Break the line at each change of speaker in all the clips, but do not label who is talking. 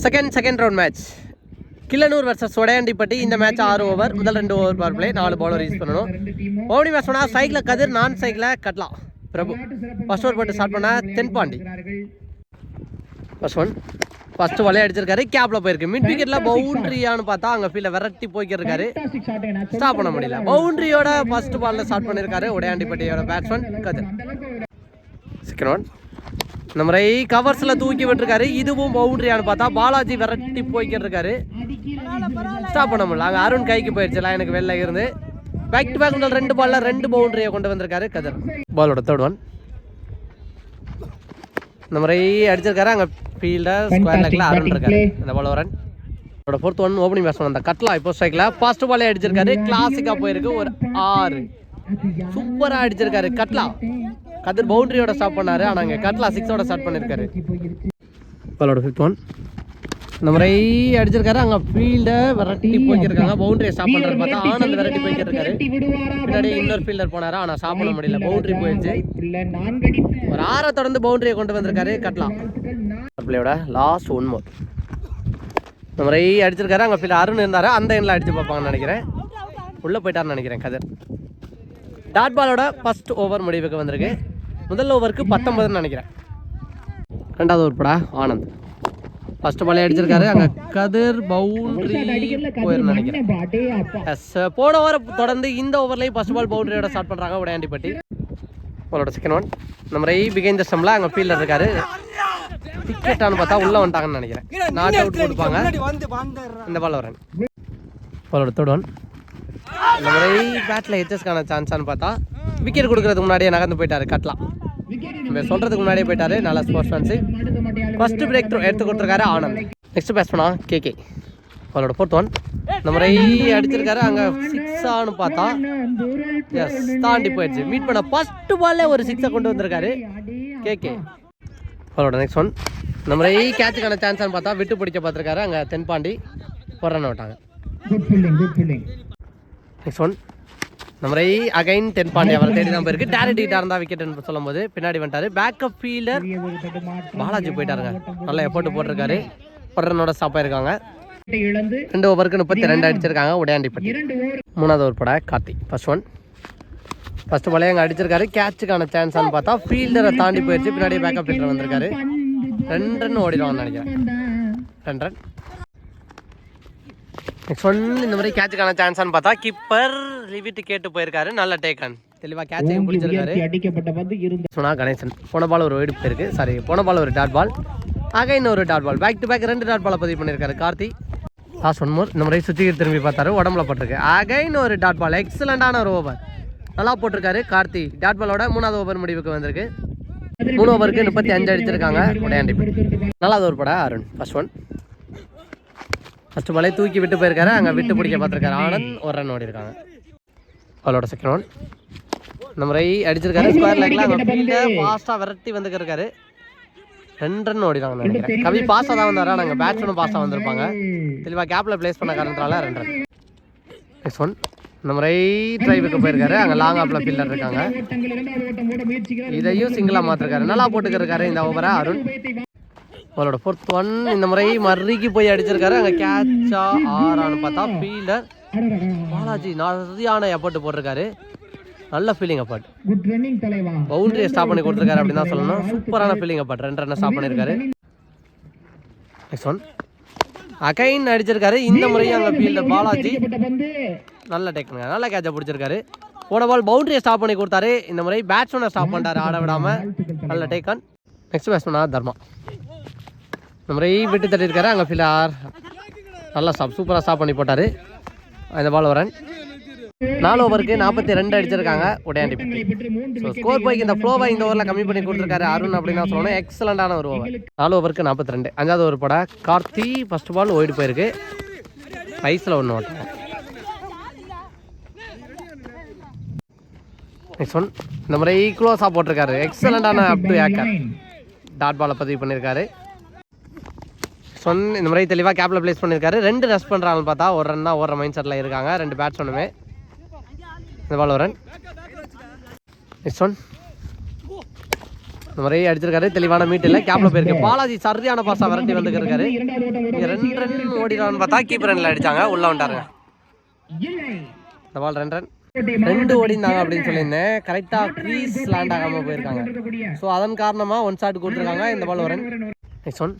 Second second round match Killanur versus Udaiyandipatti இந்த match ஆறு over முதல் ரெண்டு ஓவர் பவர் பிளே நாலு பவுலர் யூஸ் பண்ணணும். ஓவனி மேட்ச் பண்ணால் சைக்கிளில் கதிர் நான் சைக்கிளில் கட்டலாம் பிரபு. ஃபர்ஸ்ட் ஓவர் போட்டு ஸ்டார்ட் பண்ணால் தென்பாண்டி. ஃபர்ஸ்ட் ஒன் ஃபர்ஸ்ட் வலையை அடிச்சிருக்காரு. கேப்ல போயிருக்கு. மிட் விக்கெட்ல பவுண்டரியான்னு பார்த்தா அங்க ஃபீல்ட விரட்டி போய்க்கிருக்காரு. ஸ்டாப் பண்ண முடியல. பவுண்டரியோட ஃபர்ஸ்ட் பால்ல ஸ்டார்ட் பண்ணிருக்காரு. உடையாண்டிப்பட்டியோட பேட்ஸ்மேன் கதிர். சிக்கன் ஒன் இந்த முறை கவர்ஸ்ல தூக்கி விட்டுருக்காரு. இதுவும் பவுண்டரியான்னு பார்த்தா பாலாஜி விரட்டி போய்க்கிட்டு இருக்காரு ஸ்டாப் பண்ண முடியல. அங்க அருண் கைக்கு போயிடுச்சுல எனக்கு வெளில இருந்து. பேக் டு பேக் முதல் ரெண்டு பால்ல ரெண்டு பவுண்டரியை கொண்டு வந்திருக்காரு கதிர். பாலோட தேர்ட் ஒன் இந்த முறை அடிச்சிருக்காரு. அங்க ஃபீல்டர் ஸ்கொயர் லெக்ல அருண் இருக்காரு. இந்த பால் வரன் அவரோட ஃபோர்த் ஒன் ஓப்பனிங் பேட்ஸ்மேன் அந்த கட்லா இப்போ ஸ்ட்ரைக்ல ஃபர்ஸ்ட் பாலே அடிச்சிருக்காரு. கிளாசிக்கா போயிருக்கு. ஒரு ஆறு. சூப்பரா அடிச்சிருக்காரு. கட்லா கதிர் பவுண்டரியோட ஸ்டாப் பண்ணாரு. ஆனா அங்க கட்லா சிக்ஸோட ஸ்டார்ட் பண்ணிருக்காரு. பாலோட ஃபிஃப்த் ஒன் இந்த முறை அடிச்சிருக்காரு. அங்க ஃபீல்ட விரட்டி போய்க்கிருக்காங்க. பவுண்டரியை ஸ்டாப் பண்றது பார்த்தா ஆனந்த் விரட்டி போய்க்கிருக்காரு. பின்னாடி இன்னொரு ஃபீல்டர் போனாரு. ஆனா ஸ்டாப் பண்ண முடியல. பவுண்டரி போயிடுச்சு. ஒரு ஆறை தொடர்ந்து பவுண்டரியை கொண்டு வந்திருக்காரு கட்லா பிள்ளையோட லாஸ்ட் ஒன் மோர் இந்த முறை அடிச்சிருக்காரு. அங்கே ஃபீல் அருண் இருந்தாரு. அந்த எண்ணில் அடிச்சு பார்ப்பாங்கன்னு நினைக்கிறேன். உள்ளே போயிட்டாருன்னு நினைக்கிறேன் கதிர். டாட் பாலோட ஃபர்ஸ்ட் ஓவர் முடிவுக்கு வந்திருக்கு. முதல் ஓவருக்கு பத்தொன்பதுன்னு நினைக்கிறேன். ரெண்டாவது ஓவர் படா ஆனந்த். ஃபர்ஸ்ட் பாலே அடிச்சிருக்காரு. அங்கே கதிர் பவுண்டரி போயிருன்னு நினைக்கிறேன். எஸ் போன ஓவர் தொடர்ந்து இந்த ஓவர்லேயும் ஃபர்ஸ்ட் பால் பவுண்டரியோட ஸ்டார்ட் பண்ணுறாங்க உடையாண்டிப்பட்டி. அவரோட செகண்ட் ஒன் இந்த முறை பிகைந்த ஸ்டம்ல அங்கே ஃபீல்டர் இருக்காரு. டிக்கெட்டானு பார்த்தா உள்ள வந்துட்டாங்கன்னு நினைக்கிறேன். நாட் அவுட் கொடுப்பாங்க இந்த பால் வரேன். பாலோட தேர்ட் ஒன் இந்த முறை பேட்டில் ஹெச்எஸ்க்கான சான்ஸான்னு பார்த்தா விக்கெட் கொடுக்கறதுக்கு முன்னாடியே நகர்ந்து போயிட்டாரு கட்லாம் நம்ம சொல்றதுக்கு முன்னாடியே போயிட்டாரு. நல்ல ஸ்போர்ட்ஸ் ஃபேன்ஸு ஃபர்ஸ்ட் பிரேக் எடுத்து கொடுத்துருக்காரு ஆனந்த். நெக்ஸ்ட் பேட்ஸ் பண்ணா கேகே அவரோட ஃபோர்த் ஒன் இந்த முறை அடிச்சிருக்காரு. அங்கே சிக்ஸான்னு பார்த்தா எஸ் தாண்டி போயிடுச்சு. மீட் பண்ண ஃபர்ஸ்ட் பால்லே ஒரு சிக்ஸை கொண்டு வந்திருக்காரு கேகே அவரோட நெக்ஸ்ட் ஒன் இந்த முறை கேட்சுக்கான சான்ஸ்னு பார்த்தா விட்டு பிடிக்க பார்த்துருக்காரு. அங்கே தென்பாண்டி ரன் விட்டாங்க. நெக்ஸ்ட் ஒன் நம்மரை அகைன் அகைன் தென்பாண்டி அவரை தேடி தான் போயிருக்கு. டேரக்ட் ஹீட்டாக இருந்தால் விக்கெட்னு சொல்லும்போது பின்னாடி வந்துட்டாரு. பேக்கப் ஃபீல்டர் பாலாஜி போயிட்டாருங்க. நல்லா எஃபோர்ட் போட்டிருக்காரு. ஒரு ரன்னோட ஸ்டாப் ஆயிருக்காங்க. ரெண்டு ஓவருக்கு முப்பத்தி ரெண்டு அடிச்சிருக்காங்க. உடையாண்டிப்பட்டி மூணாவது ஓவர் பட கார்த்தி ஃபர்ஸ்ட் ஒன் ஃபர்ஸ்ட் பாலே அங்கே அடிச்சிருக்காரு. கேட்சுக்கான சான்ஸான்னு பார்த்தா ஃபீல்டரை தாண்டி போயிடுச்சு பின்னாடி பேக்கப் ஃபீல்டர் வந்திருக்காரு. ரெண்டு ரன் ஓடிடுவாங்கன்னு நினைக்கிறேன். ரெண்டு ரன் ஒன் இந்த மாதிரி கேட்சுக்கான சான்ஸான்னு பார்த்தா கிப்பர் லிவிட்டு கேட்டு போயிருக்காரு. நல்ல டேக்கன் தெளிவாக கேட்சையும் பிடிச்சிருக்காரு
அடிக்கப்பட்ட பந்து இருந்த
சொன்னா கணேசன் போன பால் ஒரு வெடிப்பு இருக்கு. சாரி போன பால் ஒரு டாட் பால் ஆக இன்னொரு dot ball back to back ரெண்டு டாட் பாலை பதிவு பண்ணியிருக்காரு கார்த்தி. லாஸ்ட் ஒன் மோர் இந்த முறை சுற்றி திரும்பி பார்த்தாரு உடம்புல போட்டிருக்கு. அகைன் ஒரு டாட் பால் எக்ஸலண்டான ஒரு ஓவர் நல்லா போட்டிருக்காரு கார்த்தி. டாட் பாலோட மூணாவது ஓவர் முடிவுக்கு வந்திருக்கு. மூணு ஓவருக்கு முப்பத்தி அஞ்சு அடிச்சிருக்காங்க. உடையாண்டி நல்லாவது ஒரு படம் அருண். ஃபர்ஸ்ட் ஒன் ஃபர்ஸ்ட் பாலே தூக்கி விட்டு போயிருக்காரு அங்கே விட்டு பிடிக்க பார்த்துருக்காரு. ஆனந்த் ஒரு ரன் ஓடி இருக்காங்க. அவளோட செகண்ட் ஒன் இந்த முறை அடிச்சிருக்காரு. ஸ்கொயர் லேக்ல அங்கே ஃபீல்டை ஃபாஸ்ட்டாக விரட்டி வந்துருக்காரு ரெண்டு ரன் ஓடினாங்க நினைக்கிறேன். கவி பாஸாக தான் வந்தாரு. நாங்கள் பேட்ஸ்மேனும் பாஸாக வந்திருப்பாங்க. தெளிவாக கேப்பில் ப்ளேஸ் பண்ண காரணத்தால ரெண்டு ரன் நெக்ஸ்ட் ஒன் இந்த முறை டிரைவுக்கு போயிருக்காரு. அங்கே லாங் ஆப்பில் ஃபீல்டர் இருக்காங்க. இதையும் சிங்கிளாக மாற்றிருக்காரு நல்லா போட்டுக்கிருக்காரு இந்த ஓவரை அருண். அவரோட ஃபோர்த் ஒன் இந்த முறை மறுக்கி போய் அடிச்சிருக்காரு. அங்கே கேட்சா ஆறான்னு பார்த்தா ஃபீல்டர் பாலாஜி நிறையான எஃபர்ட் போட்டிருக்காரு. நல்ல ஃபீலிங் அப்பாட் பவுண்டரியை ஸ்டாப் பண்ணி கொடுத்துருக்காரு அப்படின்னு தான் சொல்லணும். சூப்பரான ஃபீலிங் அப்பாட் ரெண்டு ரன் ஸ்டாப் பண்ணியிருக்காரு. நெக்ஸ்ட் ஒன் அகைன் அடிச்சிருக்காரு. இந்த முறையும் அங்கே ஃபீல்டர் பாலாஜி நல்ல டெக்னிக் நல்ல கேட்சை பிடிச்சிருக்காரு. போன பால் பவுண்டரியை ஸ்டாப் பண்ணி கொடுத்தாரு. இந்த முறை பேட்ஸ்மேனை ஸ்டாப் பண்ணிட்டாரு. ஆட விடாம. நல்ல டேக் ஆன் நெக்ஸ்ட் பேட்ஸ்மேனா தர்மா. இந்த விட்டு தட்டியிருக்காரு. அங்கே ஃபீல்டர் நல்லா சாப் சூப்பராக ஸ்டாப் பண்ணி போட்டார். இந்த பால் வரேன் நாலு ஓவருக்கு நாற்பத்தி ரெண்டு அடிச்சிருக்காங்க. உடையாண்டி ஸோ ஸ்கோர் போய்க்கு இந்த ஃப்ளோவை இந்த ஓவரில் கம்மி பண்ணி கொடுத்துருக்காரு அருண் அப்படின்னு தான் சொல்லணும். எக்ஸலண்டான ஒரு ஓவர் நாலு ஓவருக்கு நாற்பத்தி ரெண்டு. அஞ்சாவது ஓவர் போட கார்த்தி ஃபர்ஸ்ட் பால் ஓடி போயிருக்கு. ஐஸில் ஒன்று ஓட்டம் நெக்ஸ்ட் ஒன் இந்த முறை க்ளோஸாக போட்டிருக்காரு. எக்ஸலண்டான அப் டு ஏக்கர் டாட் பாலை பதிவு பண்ணியிருக்காரு. சொன் இந்த மாதிரி தெளிவாக கேப்பில் ப்ளேஸ் பண்ணியிருக்காரு ரெண்டு ரஷ் பண்ணுறாங்கன்னு பார்த்தா ஒரு ரன் தான் ஓடுற மைண்ட் செட்டில் இருக்காங்க. ரெண்டு பேட்ஸ்மேனுமே இந்த பால் ஒரு ரன் நெக்ஸ்ட் ஒன் இந்த மாதிரி அடிச்சிருக்காரு. தெளிவான மீட் இல்லை. கேப்ல போயிருக்கு. பாலாஜி சரியான பாசா விரட்டி வந்துருக்காரு ரெண்டு ரன் ஓடிடுவான்னு பார்த்தா கீப்பர் ரன்ல அடிச்சாங்க. உள்ள வந்துட்டாருங்க. இந்த பால் ரெண்டு ரன் ரெண்டு ஓடிந்தாங்க அப்படின்னு சொல்லியிருந்தேன். கரெக்டாக க்ரீஸ் லேண்ட் ஆகாமல் போயிருக்காங்க. ஸோ அதன் காரணமாக ஒன் ஷாட் கொடுத்துருக்காங்க. இந்த பால் ஒரு நெக்ஸ்ட் ஒன்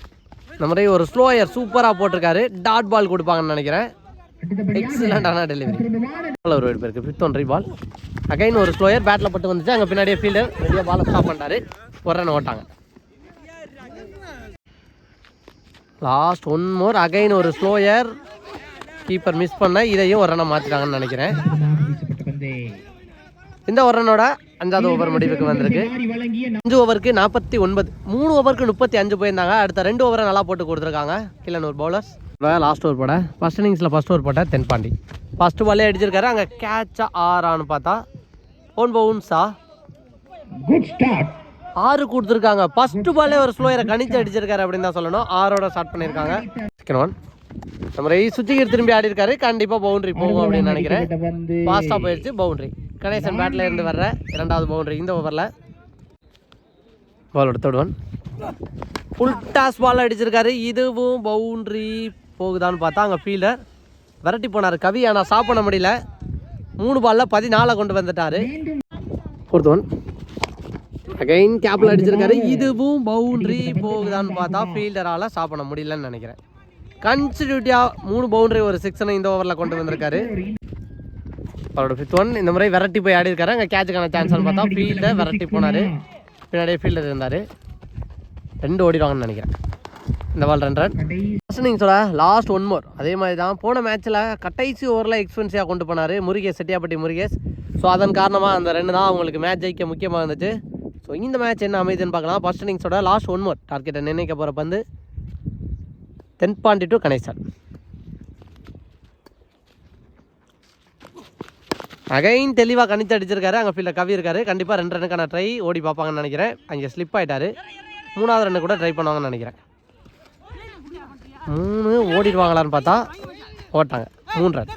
இந்த மாதிரி ஒரு ஸ்லோயர் சூப்பராக போட்டிருக்காரு. டாட் பால் கொடுப்பாங்கன்னு நினைக்கிறேன். எக்ஸலண்டான டெலிவரி பால் ஒரு வெடிப்பு இருக்குது ஃபிஃப்த் ஒன் பால் அகைன் ஒரு ஸ்லோயர். பேட்டில் பட்டு வந்துச்சு. அங்கே பின்னாடியே ஃபீல்டர் வெளியே பாலை ஸ்டாப் பண்ணிட்டாரு. ஒரு ரன் ஓட்டாங்க. லாஸ்ட் ஒன் மோர் அகைன் ஒரு ஸ்லோயர். கீப்பர் மிஸ் பண்ண இதையும் ஒரு ரனை மாற்றிட்டாங்கன்னு நினைக்கிறேன். இந்த ஒரு ரனோட அஞ்சாவது ஓவர் முடிவுக்கு வந்திருக்கு. அஞ்சு ஓவருக்கு நாற்பத்தி ஒன்பது மூணு ஓவருக்கு முப்பத்தி அஞ்சு போயிருந்தாங்க. அடுத்த ரெண்டு ஓவரை நல்லா போட்டு கொடுத்துருக்காங்க. கில்லனூர் பவுலர்ஸ் லாஸ்ட் ஓவர் போட ஃபர்ஸ்ட் இன்னிங்ஸில் ஃபர்ஸ்ட் ஓவர் போட்ட தென்பாண்டி. ஃபர்ஸ்ட் பாலே அடிச்சிருக்காரு. அங்கே கேட்சா ஆறான்னு பார்த்தா ஓன் பவுன்ஸா? ஆறு கொடுத்துருக்காங்க. ஃபர்ஸ்ட் பாலே ஒரு ஸ்லோயரை கணிச்சு அடிச்சிருக்காரு அப்படின்னு தான் சொல்லணும். ஆறோட ஸ்டார்ட் பண்ணியிருக்காங்க. செகண்ட் ஒன் நம்ம ரை சுச்சிகர் திரும்பி ஆடி இருக்காரு கண்டிப்பாக பவுண்டரி போகும் அப்படின்னு நினைக்கிறேன். ஃபாஸ்ட்டாக போயிடுச்சு பவுண்டரி கணேசன் பேட்டில் இருந்து வர்ற இரண்டாவது பவுண்டரி இந்த ஓவரில் பாலோட third one full toss ball அடிச்சிருக்காரு. இதுவும் பவுண்டரி போகுதான்னு பார்த்தா அங்கே ஃபீல்டர் விரட்டி போனார். கவி ஆனால் ஸ்டாப் பண்ண முடியல. மூணு பாலில் பதினாலை கொண்டு வந்துட்டாரு. ஃபோர்த் ஒன் அகைன் கேப்பில் அடிச்சிருக்காரு. இதுவும் பவுண்டரி போகுதான்னு பார்த்தா ஃபீல்டரால் ஸ்டாப் பண்ண முடியலன்னு நினைக்கிறேன். கன்சிடியூட்டியாக மூணு பவுண்டரி ஒரு சிக்ஸனை இந்த ஓவரில் கொண்டு வந்திருக்காரு. அவரோட ஃபிஃப்த் ஒன் இந்த முறை விரட்டி போய் ஆடி இருக்காரு. அங்கே கேட்சுக்கான சான்ஸ்னு பார்த்தா ஃபீல்டில் வெரைட்டி போனார். பின்னாடியே ஃபீல்டர் இருந்தார். ரெண்டு ஓடிடுவாங்கன்னு நினைக்கிறேன். இந்த பால் ரெண்டு ரன் நீங்கள் சொல்ல லாஸ்ட் ஒன் மோர் அதே மாதிரி தான் போன மேட்ச்சில் கடைசி ஓவரில் எக்ஸ்பென்சிவாக கொண்டு போனார். முருகேஷ் செட்டியாப்பட்டி முருகேஷ். ஸோ அதன் காரணமாக அந்த ரெண்டு தான் அவங்களுக்கு மேட்ச் ஜெயிக்க முக்கியமாக இருந்துச்சு. ஸோ இந்த மேட்ச் என்ன அமைதுன்னு பார்க்கலாம். ஃபர்ஸ்ட் இன்னிங்ஸோட லாஸ்ட் ஒன் மோர் டார்கெட்டை நிர்ணயிக்க போகிற பந்து. தென்பாண்டி டு கணேசன். அகைன் தெளிவாக கணித்து அடிச்சிருக்காரு. அங்கே ஃபீல்டில் கவி இருக்காரு. கண்டிப்பாக ரெண்டு ரெண்டுக்கான ட்ரை ஓடி பார்ப்பாங்கன்னு நினைக்கிறேன். அங்கே ஸ்லிப் ஆகிட்டாரு மூணாவது ரன்னு கூட ட்ரை பண்ணுவாங்கன்னு நினைக்கிறேன். மூணு ஓடிடுவாங்களான்னு பார்த்தா ஓட்டாங்க. மூணு ரன்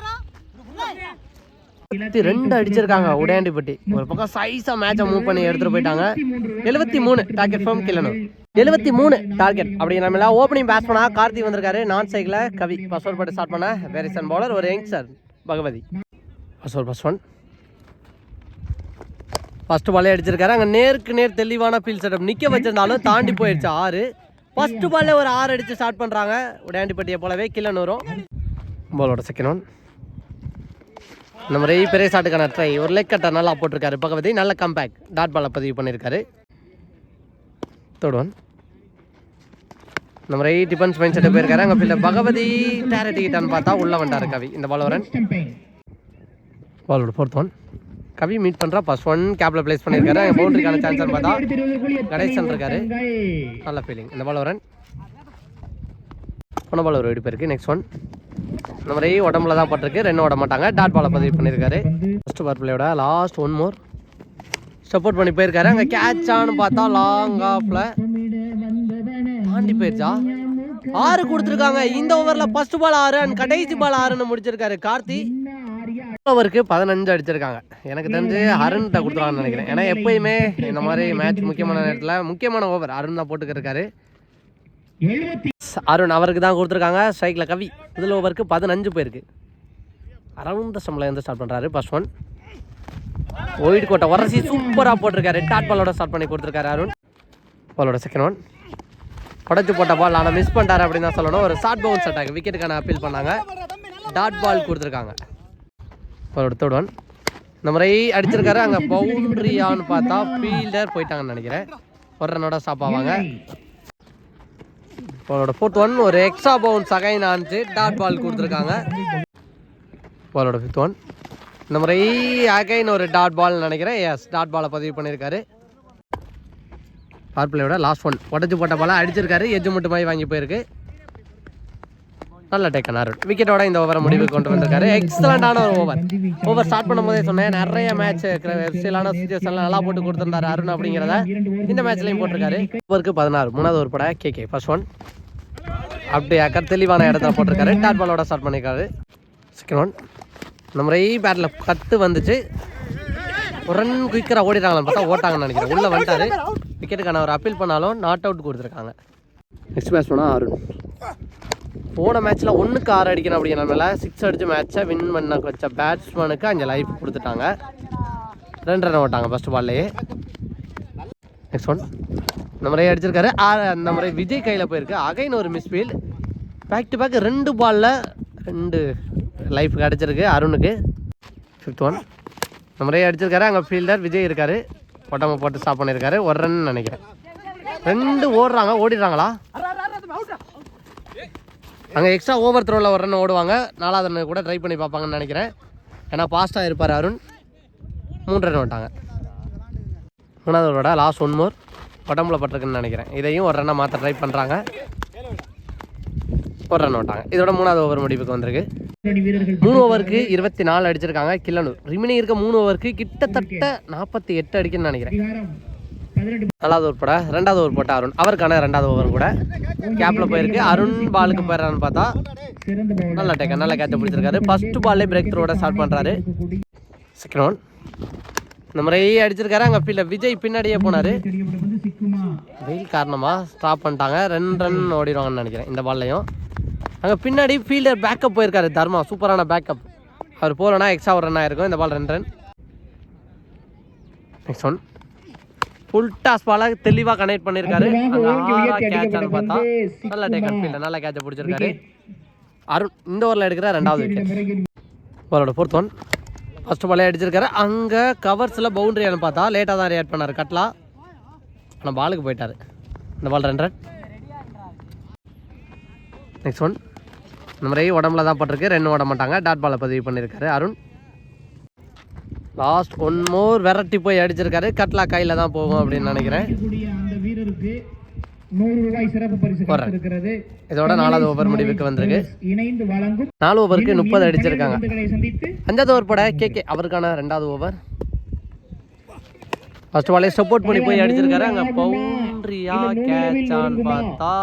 இருபத்தி ரெண்டு அடிச்சிருக்காங்க. உடையாண்டிப்பட்டி. ஒரு பக்கம் சைஸாக மேட்சை மூவ் பண்ணி எடுத்துகிட்டு போயிட்டாங்க. எழுபத்தி மூணு டார்கெட் ஃபார்ம் கிளணும் எழுபத்தி மூணு டார்கெட் அப்படி நம்ம ஓப்பனிங் பேட்ஸ் பண்ணா கார்த்தி வந்திருக்காரு. நான் சைக்கிள் கவி. ஃபர்ஸ்ட் போட்டு ஸ்டார்ட் பண்ண வேரிசன் பவுலர் ஒரு youngster Bhagavathi. First over first one first பாலே அடிச்சிருக்காரு. அங்கே நேருக்கு நேர் தெளிவான ஃபீல் செட்டப் நிற்க வச்சிருந்தாலும் தாண்டி போயிடுச்சு ஆறு. ஃபஸ்ட்டு பால்ல ஒரு ஆறு அடித்து ஸ்டார்ட் பண்ணுறாங்க உடையாண்டிப்பட்டியை போலவே கில்லனூரும் பாலோட செகண்ட் ஒன் நம்ம ரெய் பெரிய ஷாட்டுக்கான ட்ரை ஒரு லெக் கட்டை நல்லா போட்டிருக்காரு. பகவதி நல்ல கம்பேக் டாட் பாலை பதிவு பண்ணியிருக்காரு. தேர்ட் ஒன் நம்ம மாதிரி டிஃபென்ஸ் மைண்ட் செட்டு போயிருக்காரு. அங்கே ஃபீல்டர் பகவதி டேரட் கிட்டான்னு பார்த்தா உள்ள வந்தாரு கவி. இந்த பால் வரன் பாலோட ஃபோர்த் ஒன் கவி மீட் பண்ணுறா ஃபர்ஸ்ட் ஒன் கேப்பில் ப்ளேஸ் பண்ணியிருக்காரு. பவுண்டரிக்கான சான்ஸ் பார்த்தா கணேசன் இருக்காரு. நல்ல ஃபீலிங் இந்த பால் வரன் போன பால் ஒரு வெடிப்பு இருக்குது நெக்ஸ்ட் ஒன் இந்த மாதிரி உடம்புல தான் பட்டிருக்கு. ரெண்டு ஓட மாட்டாங்க. டாட் பாலை பதிவு பண்ணியிருக்காரு. ஃபஸ்ட் பார் பிளேயோட லாஸ்ட் ஒன் மோர் சப்போர்ட் பண்ணி போயிருக்காரு. அங்கே கேட்சான்னு பார்த்தா லாங் ஆஃபில் தாண்டி போயிருச்சா? ஆறு கொடுத்துருக்காங்க. இந்த ஓவரில் ஃபர்ஸ்ட் பால் ஆறு அண்ட் கடைசி பால் ஆறுன்னு முடிச்சிருக்காரு கார்த்தி. ஓவருக்கு பதினஞ்சு அடிச்சிருக்காங்க. எனக்கு தெரிஞ்சு அருண்கிட்ட கொடுத்துருவாங்கன்னு நினைக்கிறேன். ஏன்னா எப்பயுமே இந்த மாதிரி மேட்ச் முக்கியமான நேரத்தில் முக்கியமான ஓவர் அருண் தான் போட்டுக்கிருக்காரு அருண் அவருக்கு தான் கொடுத்துருக்காங்க. ஸ்ட்ரைக்கில் கவி. முதல் ஓவருக்கு பதினஞ்சு போயிருக்கு. அரவுண்ட் ஸ்டம்பில் இருந்து ஸ்டார்ட் பண்ணுறாரு ஃபர்ஸ்ட் ஒன் ஒயிட் கோட்டை. உரசி சூப்பராக போட்டிருக்காரு. டாட் பாலோட ஸ்டார்ட் பண்ணி கொடுத்துருக்காரு அருண். பாலோட செகண்ட் ஒன் உடச்சி போட்ட பால் ஆனால் மிஸ் பண்ணிட்டாரு அப்படின்னு தான் சொல்லணும். ஒரு ஷார்ட் பவுன்ஸ் அட்டாக் விக்கெட்டுக்கான அப்பீல் பண்ணாங்க. டாட் பால் கொடுத்துருக்காங்க. இப்போ தேர்ட் ஒன் இந்த முறை அடிச்சிருக்காரு. அங்கே பவுண்ட்ரியான்னு பார்த்தா ஃபீல்டர் போயிட்டாங்கன்னு நினைக்கிறேன். ஒரு ரன்னோட ஸ்டாப் ஆவாங்க பாலோட ஃபோர்த் ஒன் ஒரு எக்ஸ்ட்ரா பவுன்ஸ் அகைன் ஆனிச்சு. டாட் பால் கொடுத்துருக்காங்க. பாலோட ஃபிஃப்த் ஒன் இந்த முறை அகைன் ஒரு டாட் பால் நினைக்கிறேன். எஸ் டாட் பாலை பதிவு பண்ணியிருக்காரு. பார்ப்பிளையோட லாஸ்ட் ஒன் உடச்சி போட்ட பாலை அடிச்சிருக்காரு. எஜ்ஜு மட்டும் மாதிரி வாங்கி போயிருக்கு. நல்ல டேக்கன் அருண் விக்கெட்டோட இந்த ஓவரை முடிவுக்கு கொண்டு வந்திருக்காரு. எக்ஸலண்டான ஒரு ஓவர் ஓவர் ஸ்டார்ட் பண்ணும்போதே சொன்னேன் நிறைய மேட்ச் சிலான சுச்சுவேஷன்லாம் நல்லா போட்டு கொடுத்துருந்தாரு அருண் அப்படிங்கிறத. இந்த மேட்ச்லையும் போட்டிருக்காரு. ஓவருக்கு பதினாறு மூணாவது ஒரு படம் கே கே ஃபர்ஸ்ட் ஒன் அப்படி அக்கர் தெளிவான இடத்துல போட்டிருக்காரு. டாட் பாலோட ஸ்டார்ட் பண்ணியிருக்காரு செகண்ட் ஒன் இந்த முறை பேட்டில் கட்டு வந்துச்சு. ஒரு ரன் குயிக்கராக ஓடிட்டாங்களான்னு பார்த்தா ஓட்டாங்கன்னு நினைக்கிறேன். உள்ளே வந்துட்டாரு. விக்கெட்டுக்கான ஒரு அப்பீல் பண்ணாலும் நாட் அவுட் கொடுத்துருக்காங்க. நெக்ஸ்ட் பேட்ஸ்மேனா அருண். போன மேட்ச்சில் ஒன்றுக்கு ஆறு அடிக்கணும் அப்படிங்கிறனால சிக்ஸ் அடித்து மேட்ச்சை வின் பண்ண வச்ச பேட்ஸ்மேனுக்கு அங்கே லைஃப் கொடுத்துட்டாங்க. ரெண்டு ரன் ஓட்டாங்க ஃபஸ்ட் பால்லையே நெக்ஸ்ட் ஒன் இந்த முறை அடிச்சிருக்காரு. ஆறு அந்த முறை விஜய் கையில் போயிருக்கு. அகைன் ஒரு மிஸ்ஃபீல்ட் பேக் டு பேக் ரெண்டு பாலில் ரெண்டு லைஃப் கிடச்சிருக்கு அருணுக்கு. ஃபிஃப்த் ஒன் இந்த முறை அடிச்சிருக்காரு. அங்கே ஃபீல்டர் விஜய் இருக்கார். உடம்பு போட்டு ஸ்டாப் பண்ணியிருக்காரு ஒரு ரன் நினைக்கிறேன். ரெண்டு ஓடுறாங்க. ஓடிடுறாங்களா? அங்கே எக்ஸ்ட்ரா ஓவர் த்ரோவில் ஒரு ரன் ஓடுவாங்க. நாலாவது ரன் கூட ட்ரை பண்ணி பார்ப்பாங்கன்னு நினைக்கிறேன். ஏன்னா ஃபாஸ்ட்டாக இருப்பார் அருண். மூன்று ரன் விட்டாங்க. மூணாவது ஓவரோட லாஸ்ட் ஒன் மோர் உடம்புல பட்டிருக்குன்னு நினைக்கிறேன். இதையும் ஒரு ரன்னை மாற்ற ட்ரை பண்ணுறாங்க ஒரு ரன் விட்டாங்க. இதோட மூணாவது ஓவர் முடிவுக்கு வந்திருக்கு. மூணு ஓவருக்கு இருபத்தி நாலு அடிச்சிருக்காங்க. கில்லனூர் ரிமினி இருக்க மூணு ஓவருக்கு கிட்டத்தட்ட நாற்பத்தி எட்டு அடிக்குன்னு நினைக்கிறேன்.
நல்லாவது பதினெட்டு
ஓவர் போட. ரெண்டாவது ஓவர் போட்ட அருண். அவருக்கான ரெண்டாவது ஓவர் கூட. கேப்பில் போயிருக்கு. அருண் பாலுக்கு போயிடறான்னு பார்த்தா
நல்லா பவுலர்
நல்ல டேக்க நல்ல கேட்ச பிடிச்சிருக்காரு ஃபர்ஸ்ட் பால்லே பிரேக் த்ரோட ஸ்டார்ட் பண்ணுறாரு செகண்ட் ஒன் இந்த மாதிரி அடிச்சிருக்காரு. அங்கே ஃபீல்ட விஜய் பின்னாடியே போனார். வெயில் காரணமாக ஸ்டாப் பண்ணிட்டாங்க. ரெண்டு ரன் ஓடிடுவாங்கன்னு நினைக்கிறேன் இந்த பால்லையும் அங்கே பின்னாடி ஃபீல்டர் பேக்கப் போயிருக்காரு. தர்மா சூப்பரான பேக்கப் அவர் போகலன்னா எக்ஸ்ட்ரா ஒரு ரன் ஆயிருக்கும். இந்த பால் ரெண்டு run next one full toss பாலை தெளிவாக கனெக்ட் பண்ணியிருக்காரு அங்கே ஆறா கேட்சான்னு பார்த்தா நல்ல டேக்கன் ஃபீல்டர் நல்ல கேட்சை பிடிச்சிருக்காரு. அருண் இந்த ஓவரில் எடுக்கிற ரெண்டாவது விக்கெட் பாலோட ஃபோர்த் ஒன் ஃபஸ்ட்டு பாலே அடிச்சிருக்காரு. அங்கே கவர்ஸில் பவுண்டரியான்னு பார்த்தா லேட்டாக தான் ரியாக்ட் பண்ணார் கட்லா ஆனால் பாலுக்கு போயிட்டார். இந்த பால் ரெண்டு நெக்ஸ்ட் ஒன் இந்த முறை உடம்புல தான் பட்டிருக்கு. ரெண்டு ஓட மாட்டாங்க. டாட் பாலை பதிவு பண்ணியிருக்காரு அருண். லாஸ்ட் ஒன் மோர் விரட்டி போய் அடிச்சிருக்காரு. கட்லா கையில் தான் போகும் அப்படின்னு நினைக்கிறேன். இதோட நாலாவது ஓவர் முடிவுக்கு வந்திருக்கு.
இணைந்து வழங்கும்
நாலு ஓவருக்கு முப்பது அடிச்சிருக்காங்க. அஞ்சாவது ஓவர் போட கே அவருக்கான ரெண்டாவது ஓவர் ஃபர்ஸ்ட் பாலே சப்போர்ட் பண்ணி போய் அடிச்சிருக்காரு. அங்க பவுண்டரியா கேட்சான்னு பார்த்தா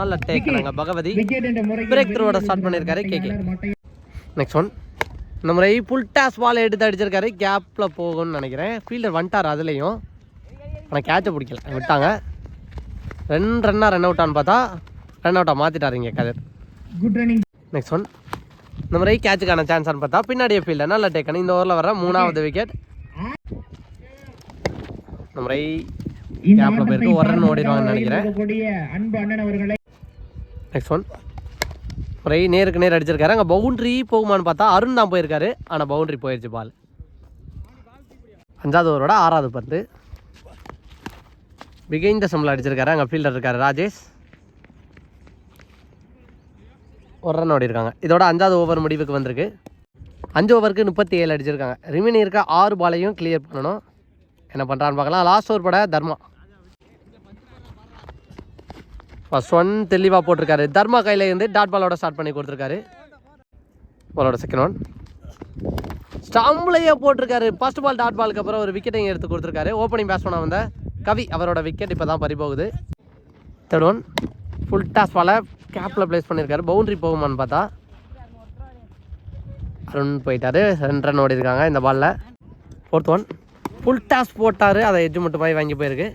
நல்ல டேக்கனாங்க பகவதி. பிரேக் த்ரோட ஸ்டார்ட் பண்ணியிருக்காரு கே
கே.
நெக்ஸ்ட் ஒன் இந்த முறை புல் டாஸ் பால் எடுத்து அடிச்சிருக்காரு. கேப்பில் போகும்னு நினைக்கிறேன். ஃபீல்டர் வந்துட்டார் அதுலேயும். ஆனால் கேட்சை பிடிக்கல. விட்டாங்க. ரெண்டு ரன்னாக ரன் அவுட்டான்னு பார்த்தா ரன் அவுட்டாக மாற்றிட்டாரு இங்கே Kathir.
Good running
next one இந்த முறை கேட்சுக்கான சான்ஸ்னு பார்த்தா பின்னாடியே ஃபீல்டர் நல்ல டேக்கன் இந்த ஓவரில் வர மூணாவது விக்கெட் இந்த முறை கேப்பில் போயிருக்கு. ஒரு ரன் ஓடிடுவாங்கன்னு நினைக்கிறேன். நெக்ஸ்ட் ஒன் முறை நேருக்கு நேர் அடிச்சிருக்காரு. அங்கே பவுண்ட்ரி போகுமான்னு பார்த்தா அருண் தான் போயிருக்காரு. ஆனால் பவுண்ட்ரி போயிடுச்சு பால் அஞ்சாவது ஓவரோட ஆறாவது பந்து. பிகைந்த சம்பளம் அடிச்சிருக்காரு. அங்கே ஃபீல்டர் இருக்காரு ராஜேஷ். ஒரு ரன் ஓடி இருக்காங்க இதோட அஞ்சாவது ஓவர் முடிவுக்கு வந்திருக்கு. அஞ்சு ஓவருக்கு முப்பத்தி ஏழு அடிச்சிருக்காங்க. ரிமினி இருக்க ஆறு பாலையும் கிளியர் பண்ணணும். என்ன பண்ணுறான்னு பார்க்கலாம். லாஸ்ட் ஓவர் பட தர்மா. ஃபஸ்ட் ஒன் தெளிவாக போட்டிருக்காரு. தர்மா கையில் இருந்து டாட் பாலோட ஸ்டார்ட் பண்ணி கொடுத்துருக்காரு. பாலோட செகண்ட் ஒன் ஸ்டம்ப்லையே போட்டிருக்காரு. ஃபர்ஸ்ட் பால் டாட் பாலுக்கு அப்புறம் ஒரு விக்கெட்டையும் எடுத்து கொடுத்துருக்காரு. ஓப்பனிங் பேட்ஸ்மேனாக வந்த கவி அவரோட விக்கெட் இப்போ தான் பறிபோகுது தேர்ட் ஒன் ஃபுல் டாஸ் பாலை கேப்பில் ப்ளேஸ் பண்ணியிருக்காரு பவுண்டரி போகுமான்னு பார்த்தா அருண் போயிட்டாரு. ரெண்டு ரன் ஓடி இருக்காங்க இந்த பாலில் ஃபோர்த் ஒன் ஃபுல் டாஸ் போட்டார். அதை எஜ்ஜு மட்டும் போய் வாங்கி போயிருக்கு.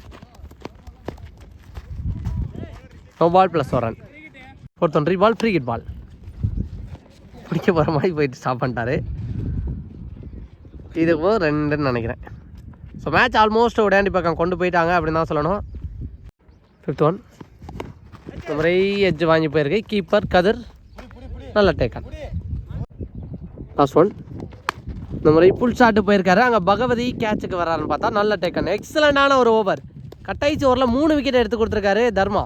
நோ பால் ப்ளஸ் வரன் run fourth one ball free hit ball பிடிக்க போகிற மாதிரி போயிட்டு ஸ்டாப் பண்ணிட்டாரு. இதுக்கும் ரெண்டுன்னு நினைக்கிறேன். ஸோ மேட்ச் ஆல்மோஸ்ட் உடையாண்டி பக்கம் கொண்டு போயிட்டாங்க அப்படின்னு தான் சொல்லணும். ஃபிஃப்த் ஒன் இந்த முறை எஜ்ஜு வாங்கி போயிருக்கு. கீப்பர் கதிர். நல்ல டேக்கன் லாஸ்ட் ஒன் இந்த முறை புல் ஷாட்டு போயிருக்காரு. அங்கே பகவதி கேட்சுக்கு வராருன்னு பார்த்தா நல்ல டேக்கன் எக்ஸலண்டான ஒரு ஓவர் கட்டாயிச்சு ஓவரில் மூணு விக்கெட் எடுத்து கொடுத்துருக்காரு தர்மா.